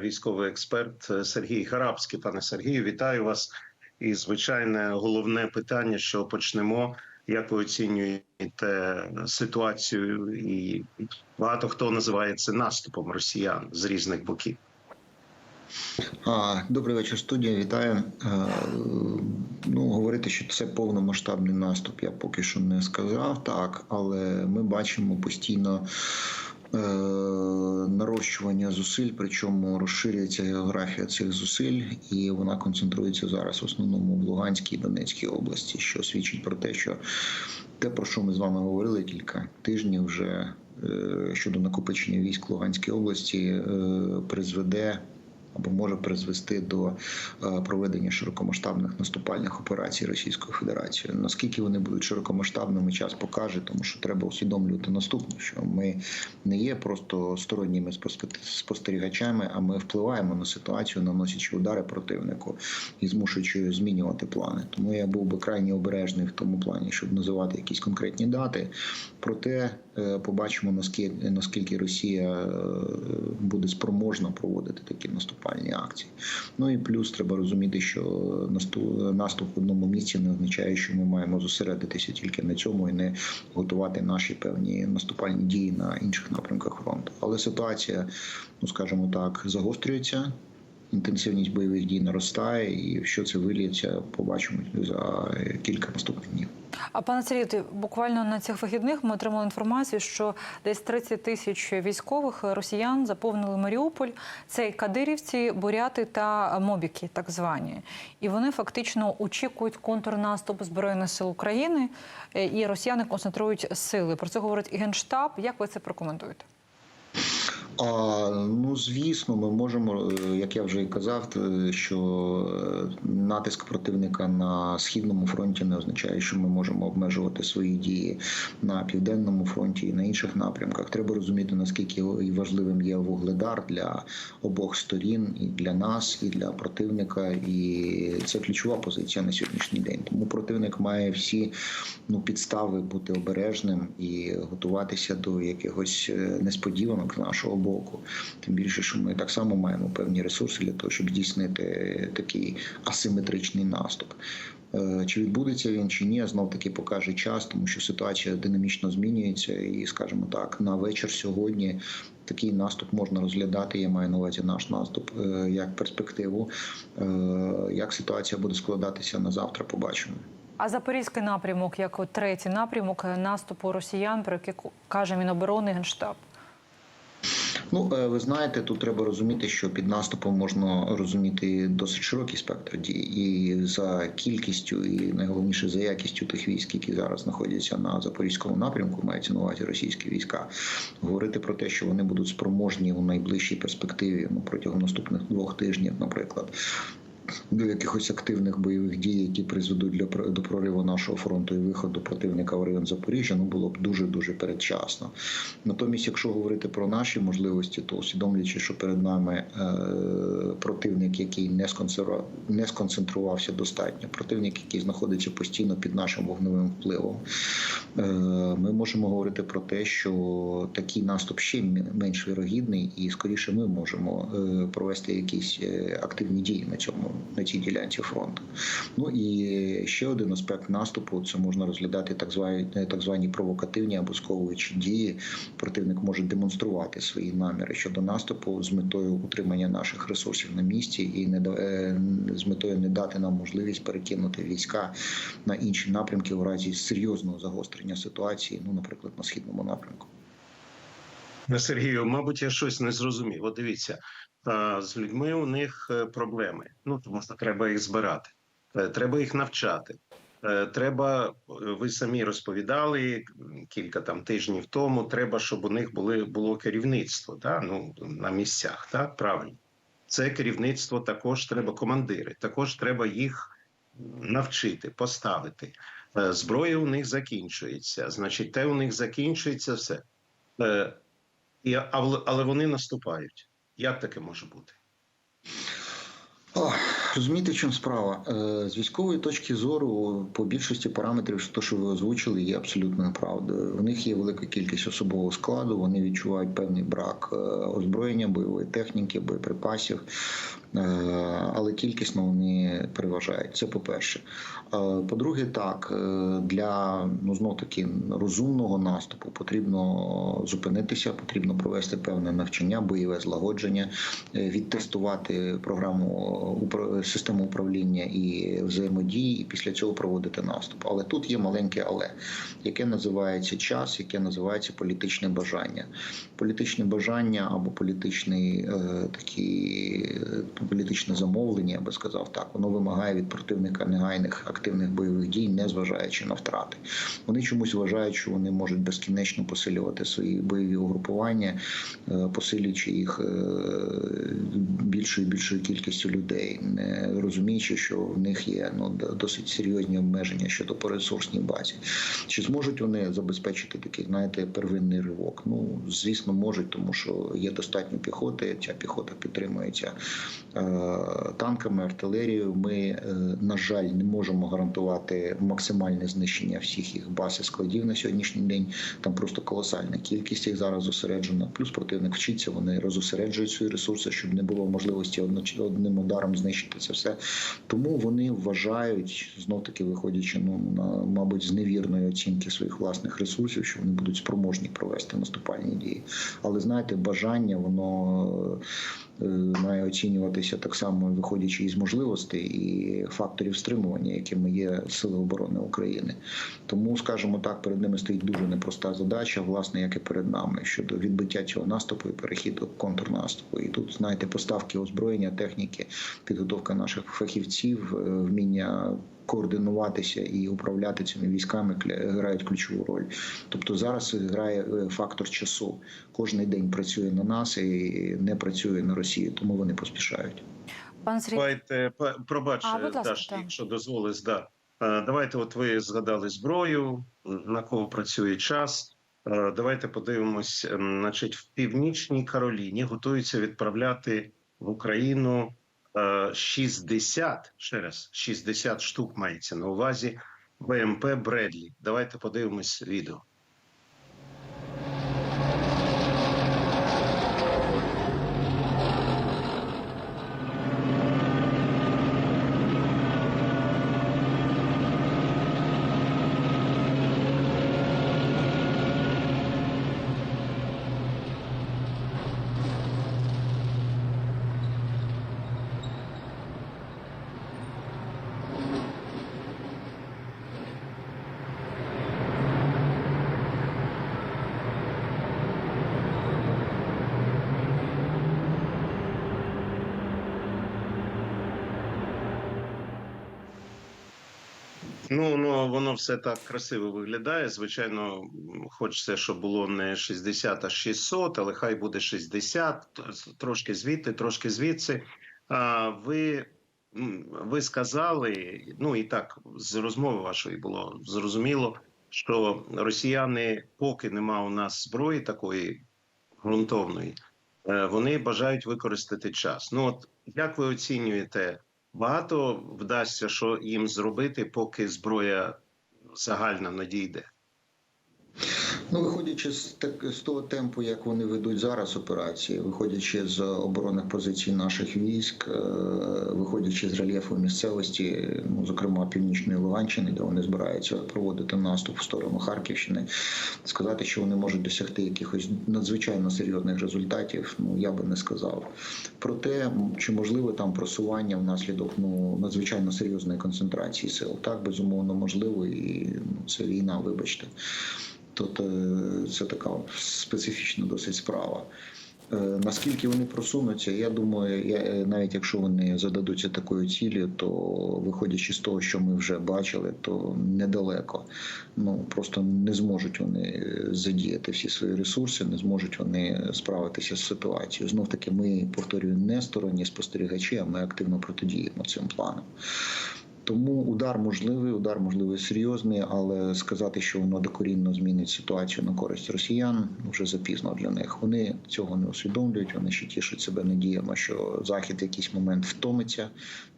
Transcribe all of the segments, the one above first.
військовий експерт Сергій Харабський. Пане Сергію, вітаю вас. І звичайне головне питання, що почнемо. Як ви оцінюєте ситуацію? І багато хто називає це наступом росіян з різних боків. Добрий вечір, студія. Вітаю. Е, Ну, говорити, що це повномасштабний наступ, я поки що не сказав, так, але ми бачимо постійно е, нарощування зусиль, причому розширюється географія цих зусиль, і вона концентрується зараз в основному в Луганській і Донецькій області, що свідчить про те, що те, про що ми з вами говорили кілька тижнів вже е, щодо накопичення військ Луганській області, е, призведе або може призвести до е, проведення широкомасштабних наступальних операцій Російської Федерації. Наскільки вони будуть широкомасштабними, час покаже, тому що треба усвідомлювати наступне, що ми не є просто сторонніми спостеріг- спостерігачами, а ми впливаємо на ситуацію, наносячи удари противнику і змушуючи змінювати плани. Тому я був би крайні обережний в тому плані, щоб називати якісь конкретні дати. Проте побачимо наскільки наскільки Росія е, буде спроможна проводити такі наступальні акції. Ну і плюс треба розуміти, що наступ, в одному місці не означає, що ми маємо зосередитися тільки на цьому і не готувати наші певні наступальні дії на інших напрямках фронту. Але ситуація, ну скажімо так, загострюється. Інтенсивність бойових дій наростає, і що це виліється, побачимо за кілька наступних. А пане Сергію, буквально на цих вихідних ми отримали інформацію, що десь 30 тисяч військових росіян заповнили Маріуполь. Це кадирівці, буряти та мобіки, так звані. І вони фактично очікують контрнаступ збройних сил України, е, і росіяни концентрують сили. Про це говорить і генштаб. Як ви це прокоментуєте? А, ну звісно, ми можемо, е, як я вже і казав, е, що е, натиск противника на східному фронті не означає, що ми можемо обмежувати свої дії на південному фронті і на інших напрямках. Треба розуміти наскільки важливим є вугледар для обох сторін, і для нас, і для противника. І це ключова позиція на сьогоднішній день. Тому противник має всі ну підстави бути обережним і готуватися до якихось несподіванок нашого боку. Тим більше, що ми так само маємо певні ресурси для того, щоб здійснити такий асиметричний наступ. Е, Чи відбудеться він чи ні, знов таки покаже час, тому що ситуація динамічно змінюється, і скажімо так, на вечір сьогодні такий наступ можна розглядати. Я маю на увазі наш наступ е, як перспективу. Е, Як ситуація буде складатися на завтра, побачимо. А запорізький напрямок, як третій напрямок наступу росіян, про який каже Міноборони Генштаб. Ну, е, ви знаєте, тут треба розуміти, що під наступом можна розуміти досить широкий спектр дій, і за кількістю, і найголовніше за якістю тих військ, які зараз знаходяться на запорізькому напрямку, мається на увазі російські війська. Говорити про те, що вони будуть спроможні у найближчій перспективі, ну протягом наступних двох тижнів, наприклад. До якихось активних бойових дій, які призведуть для до прориву нашого фронту і виходу противника в район Запоріжжя, ну було б дуже дуже передчасно. Натомість, якщо говорити про наші можливості, то усвідомлюючи, що перед нами е, противник, який не сконцентрував, не сконцентрувався достатньо, противник, який знаходиться постійно під нашим вогневим впливом, ми можемо говорити про те, що такий наступ ще менш вірогідний, і скоріше ми можемо е, провести якісь е, активні дії на цьому на цій ділянці фронту. Ну і ще один аспект наступу це можна розглядати так звані так звані провокативні або сковуючі дії. Противник може демонструвати свої наміри щодо наступу з метою утримання наших ресурсів на місці і не е, з метою не дати нам можливість перекинути війська на інші напрямки у разі серйозного загострення ситуації, ну наприклад, на східному напрямку. Сергію, мабуть, я щось не зрозумів. От дивіться, з людьми у них е, проблеми. Ну тому що треба їх збирати, Е, треба їх навчати. Е, Треба, ви самі розповідали кілька там тижнів тому. Треба, щоб у них були було керівництво, да? ну на місцях, так правильно. Це керівництво також треба командири. Також треба їх навчити, поставити. Е, Зброя у них закінчується. Значить, те у них закінчується все. Е, але вони наступають. Як таке може бути? О, Розумієте, в чому справа? Е, З військової точки зору, по більшості параметрів, то, що ви озвучили, є абсолютною правдою. У них є велика кількість особового складу, вони відчувають певний брак озброєння, бойової техніки, боєприпасів, але кількісно вони переважають. Це по-перше. Е, По-друге, так е, для ну знов таки розумного наступу потрібно зупинитися, потрібно провести певне навчання, бойове злагодження, е, відтестувати програму систему управління і взаємодії, і після цього проводити наступ. Але тут є маленьке але, яке називається час, яке називається політичне бажання. Політичне бажання або політичний е, такий е, політичне замовлення, я би сказав так, воно вимагає від противника негайних активних бойових дій, не зважаючи на втрати. Вони чомусь вважають, що вони можуть безкінечно посилювати свої бойові угрупування, е, посилюючи їх е, більшою і більшою кількістю людей, не розуміючи, що в них є ну досить серйозні обмеження щодо по ресурсній базі. Чи зможуть вони забезпечити такий, знаєте, первинний ривок? Ну звісно, можуть, тому що є достатньо піхоти. Ця піхота підтримується танками, артилерією. Ми, е, на жаль, не можемо гарантувати максимальне знищення всіх їх баз і складів на сьогоднішній день. Там просто колосальна кількість їх зараз зосереджена. Плюс противник вчиться, вони розосереджують свої ресурси, щоб не було можливості одним ударом знищити це все. Тому вони вважають, знов таки виходячи ну на мабуть з невірної оцінки своїх власних ресурсів, що вони будуть спроможні провести наступальні дії. Але знаєте, бажання воно е, має оцінюватися так само, виходячи із можливостей і факторів стримування, якими є сили оборони України. Тому, скажімо так, перед ними стоїть дуже непроста задача, власне, як і перед нами щодо відбиття цього наступу і перехід до контрнаступу. І тут знаєте, поставки озброєння, техніки, підготовка наших фахівців, е, вміння. Координуватися і управляти цими військами грають ключову роль. Тобто зараз грає е, фактор часу. Кожний день працює на нас і не працює на Росію, тому вони поспішають. Пан Сергій, Давайте пробач, А, Даш, так. якщо дозволиш, да. Е, Давайте, от ви згадали зброю, на кого працює час. Е, Давайте подивимось. Значить, в північній Кароліні готуються відправляти в Україну е, 60, ще раз, 60 штук мається на увазі БМП Бредлі. Давайте подивимось відео. Ну, ну воно все так красиво виглядає. Звичайно, хочеться, щоб було не 60, а 600, але хай буде 60, трошки звідти, трошки звідси. А ви, ви сказали, ну і так з розмови вашої було зрозуміло, що росіяни, поки нема у нас зброї такої ґрунтовної, е, вони бажають використати час. Ну от як ви оцінюєте? Багато вдасться, що їм зробити, поки зброя загальна надійде. Ну, виходячи з так з того темпу, як вони ведуть зараз операції, виходячи з оборонних позицій наших військ, е, виходячи з рельєфу місцевості, ну зокрема північної Луганщини, де вони збираються проводити наступ в сторону Харківщини, сказати, що вони можуть досягти якихось надзвичайно серйозних результатів, ну я би не сказав. Проте, чи можливе там просування внаслідок ну надзвичайно серйозної концентрації сил, так безумовно можливо, і ну, це війна, вибачте. Тобто це така специфічна досить справа. Е, Наскільки вони просунуться, я думаю, я, е, навіть якщо вони зададуться такою цілі, то виходячи з того, що ми вже бачили, то недалеко. Ну просто не зможуть вони задіяти всі свої ресурси, не зможуть вони справитися з ситуацією. Знов таки, ми повторюю, не сторонні спостерігачі, а ми активно протидіємо цим планам. Тому удар можливий, удар можливий серйозний, але сказати, що воно докорінно змінить ситуацію на користь росіян, вже запізно для них. Вони цього не усвідомлюють. Вони ще тішать себе надіями, що захід в якийсь момент втомиться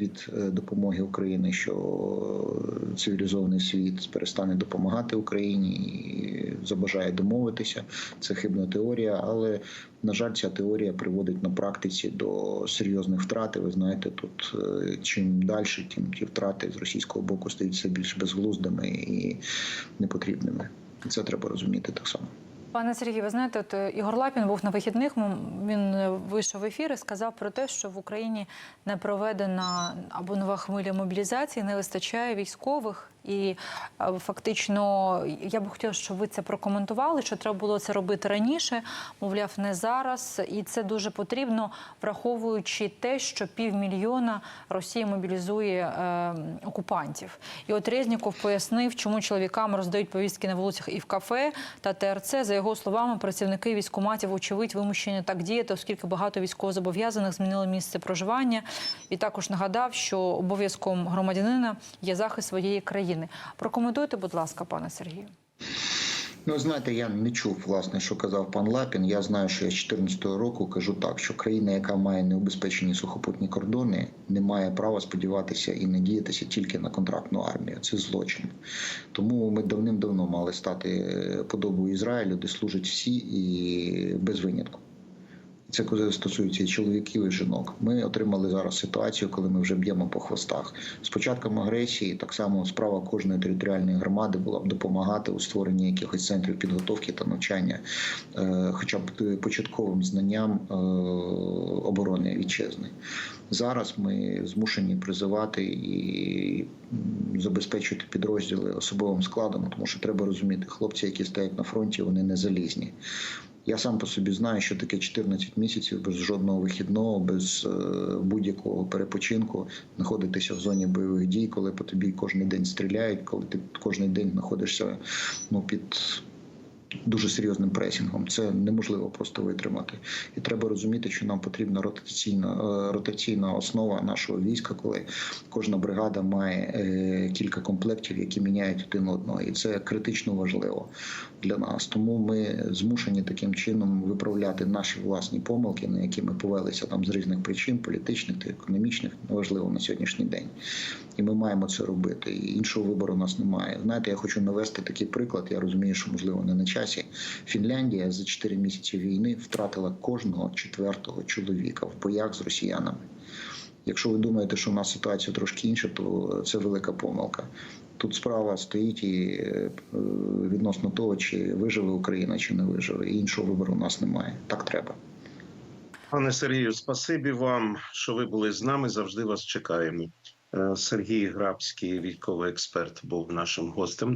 від е, допомоги Україні, що цивілізований світ перестане допомагати Україні і забажає домовитися. Це хибна теорія, але на жаль, ця теорія приводить на практиці до серйозних втрат. І Ви знаєте, тут е, чим далі, тим ті втрати з російського боку стають все більш безглуздими і непотрібними. Це треба розуміти так само. Пане Сергію, ви знаєте, от е, Ігор Лапін був на вихідних. Він е, вийшов в ефір і сказав про те, що в Україні не проведена або нова хвиля мобілізації, не вистачає військових. І е, фактично я б хотіла, щоб ви це прокоментували. Що треба було це робити раніше, мовляв, не зараз, і це дуже потрібно, враховуючи те, що півмільйона Росія мобілізує е, окупантів. І от Резніков пояснив, чому чоловікам роздають повістки на вулицях і в кафе та ТРЦ. За його словами, працівники військкоматів, очевидь, вимушені так діяти, оскільки багато військовозобов'язаних змінили місце проживання. І також нагадав, що обов'язком громадянина є захист своєї країни. Прокоментуйте, будь ласка, пане Сергію. Ну, знаєте, я не чув власне, що казав пан Лапін. Я знаю, що я з 2014 року кажу так, що країна, яка має необезпечені сухопутні кордони, не має права сподіватися і надіятися тільки на контрактну армію. Це злочин. Тому ми давним-давно мали стати е, подобою Ізраїлю, де служать всі і без винятку. Це стосується і чоловіків і жінок. Ми отримали зараз ситуацію, коли ми вже б'ємо по хвостах. З початком агресії так само справа кожної територіальної громади була б допомагати у створенні якихось центрів підготовки та навчання, е, хоча б початковим знанням е, оборони вітчизни. Зараз ми змушені призивати і м, забезпечувати підрозділи особовим складом, тому що треба розуміти, хлопці, які стоять на фронті, вони не залізні. Я сам по собі знаю, що таке 14 місяців без жодного вихідного, без е, будь-якого перепочинку знаходитися в зоні бойових дій, коли по тобі кожен день стріляють, коли ти кожен день знаходишся ну, під дуже серйозним пресінгом. Це неможливо просто витримати. І треба розуміти, що нам потрібна ротаційна, е, ротаційна основа нашого війська, коли кожна бригада має е, кілька комплектів, які міняють один одного, і це критично важливо для нас. Тому ми змушені таким чином виправляти наші власні помилки, на які ми повелися там з різних причин, політичних та економічних, неважливо на сьогоднішній день. І ми маємо це робити. І іншого вибору у нас немає. Знаєте, я хочу навести такий приклад. Я розумію, що можливо не на часі. Фінляндія за 4 місяці війни втратила кожного четвертого чоловіка в боях з росіянами. Якщо ви думаєте, що у нас ситуація трошки інша, то це велика помилка. Тут справа стоїть і е, відносно того, чи виживе Україна, чи не виживе. Іншого вибору у нас немає. Так треба. Пане Сергію, спасибі вам, що ви були з нами. Завжди вас чекаємо. Е, Сергій Грабський, військовий експерт, був нашим гостем.